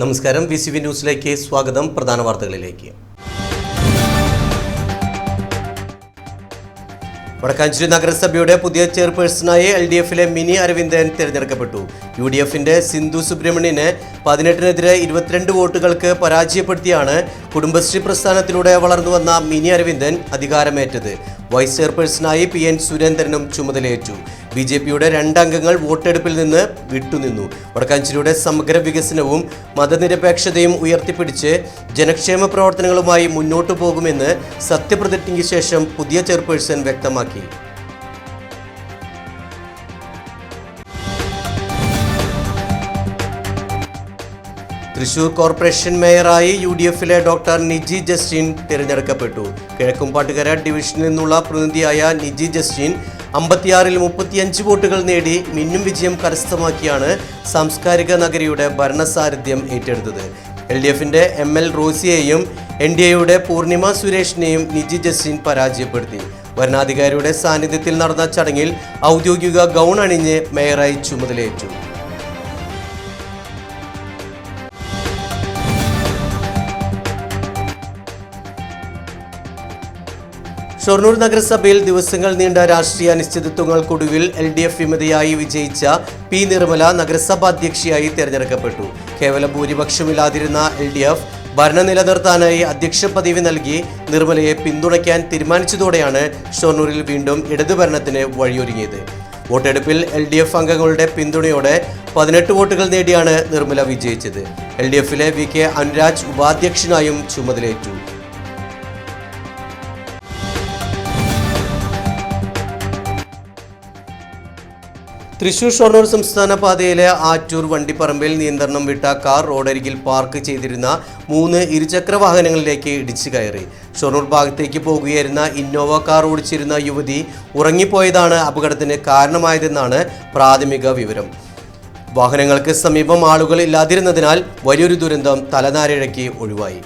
നമസ്കാരം. V C V ന്യൂസിലേക്ക് സ്വാഗതം. പ്രധാന വാർത്തകളിലേക്ക്. വടക്കാഞ്ചേരി നഗരസഭയുടെ പുതിയ ചെയർപേഴ്സണായി എൽ ഡി എഫിലെ മിനി അരവിന്ദൻ തിരഞ്ഞെടുക്കപ്പെട്ടു. യു ഡി എഫിന്റെ സിന്ധു സുബ്രഹ്മണ്യനെ പതിനെട്ടിനെതിരെ ഇരുപത്തിരണ്ട് വോട്ടുകൾക്ക് പരാജയപ്പെടുത്തിയാണ് കുടുംബശ്രീ പ്രസ്ഥാനത്തിലൂടെ വളർന്നു വന്ന മിനി അരവിന്ദൻ അധികാരമേറ്റത്. വൈസ് ചെയർപേഴ്സണായി പി എൻ സുരേന്ദ്രനും ചുമതലയേറ്റു. ബി ജെ പിയുടെ രണ്ടംഗങ്ങൾ വോട്ടെടുപ്പിൽ നിന്ന് വിട്ടുനിന്നു. വടക്കാഞ്ചേരിയുടെ സമഗ്ര വികസനവും മതനിരപേക്ഷതയും ഉയർത്തിപ്പിടിച്ച് ജനക്ഷേമ പ്രവർത്തനങ്ങളുമായി മുന്നോട്ടു പോകുമെന്ന് സത്യപ്രതിജ്ഞയ്ക്ക് ശേഷം പുതിയ ചെയർപേഴ്സൺ വ്യക്തമാക്കി. തൃശൂർ കോർപ്പറേഷൻ മേയറായി യു ഡി എഫിലെ ഡോക്ടർ നിജി ജസ്റ്റിൻ തിരഞ്ഞെടുക്കപ്പെട്ടു. കിഴക്കുംപാട്ടുകര ഡിവിഷനിൽ നിന്നുള്ള പ്രതിനിധിയായ നിജി ജസ്റ്റിൻ അമ്പത്തിയാറിൽ മുപ്പത്തിയഞ്ച് വോട്ടുകൾ നേടി മിന്നും വിജയം കരസ്ഥമാക്കിയാണ് സാംസ്കാരിക നഗരിയുടെ ഭരണസാരഥ്യം ഏറ്റെടുത്തത്. എൽ ഡി എഫിന്റെ എം എൽ റോസിയെയും എൻ ഡി എയുടെ പൂർണിമ സുരേഷിനെയും നിജി ജസ്റ്റിൻ പരാജയപ്പെടുത്തി. വരണാധികാരിയുടെ സാന്നിധ്യത്തിൽ നടന്ന ചടങ്ങിൽ ഔദ്യോഗിക ഗൗൺ അണിഞ്ഞ് മേയറായി ചുമതലയേറ്റു. ഷൊർണൂർ നഗരസഭയിൽ ദിവസങ്ങൾ നീണ്ട രാഷ്ട്രീയ അനിശ്ചിതത്വങ്ങൾക്കൊടുവിൽ എൽ ഡി എഫ് വിമതയായി വിജയിച്ച പി നിർമ്മല നഗരസഭാ അധ്യക്ഷയായി തെരഞ്ഞെടുക്കപ്പെട്ടു. കേവല ഭൂരിപക്ഷമില്ലാതിരുന്ന എൽ ഡി എഫ് ഭരണം നിലനിർത്താനായി അധ്യക്ഷ പദവി നൽകി നിർമ്മലയെ പിന്തുണയ്ക്കാൻ തീരുമാനിച്ചതോടെയാണ് ഷൊർണൂരിൽ വീണ്ടും ഇടതുഭരണത്തിന് വഴിയൊരുങ്ങിയത്. വോട്ടെടുപ്പിൽ എൽ ഡി എഫ് അംഗങ്ങളുടെ പിന്തുണയോടെ പതിനെട്ട് വോട്ടുകൾ നേടിയാണ് നിർമ്മല വിജയിച്ചത്. എൽ ഡി എഫിലെ വി കെ അനുരാജ് ഉപാധ്യക്ഷനായും ചുമതലയേറ്റു. തൃശൂർ ഷൊർണൂർ സംസ്ഥാന പാതയിലെ ആറ്റൂർ വണ്ടിപ്പറമ്പിൽ നിയന്ത്രണം വിട്ട കാർ റോഡരികിൽ പാർക്ക് ചെയ്തിരുന്ന മൂന്ന് ഇരുചക്ര വാഹനങ്ങളിലേക്ക് ഇടിച്ചു കയറി. ഷൊർണൂർ ഭാഗത്തേക്ക് പോകുകയായിരുന്ന ഇന്നോവ കാർ ഓടിച്ചിരുന്ന യുവതി ഉറങ്ങിപ്പോയതാണ് അപകടത്തിന് കാരണമായതെന്നാണ് പ്രാഥമിക വിവരം. വാഹനങ്ങൾക്ക് സമീപം ആളുകൾ ഇല്ലാതിരുന്നതിനാൽ വലിയൊരു ദുരന്തം തലനാരിഴയ്ക്ക് ഒഴിവായി.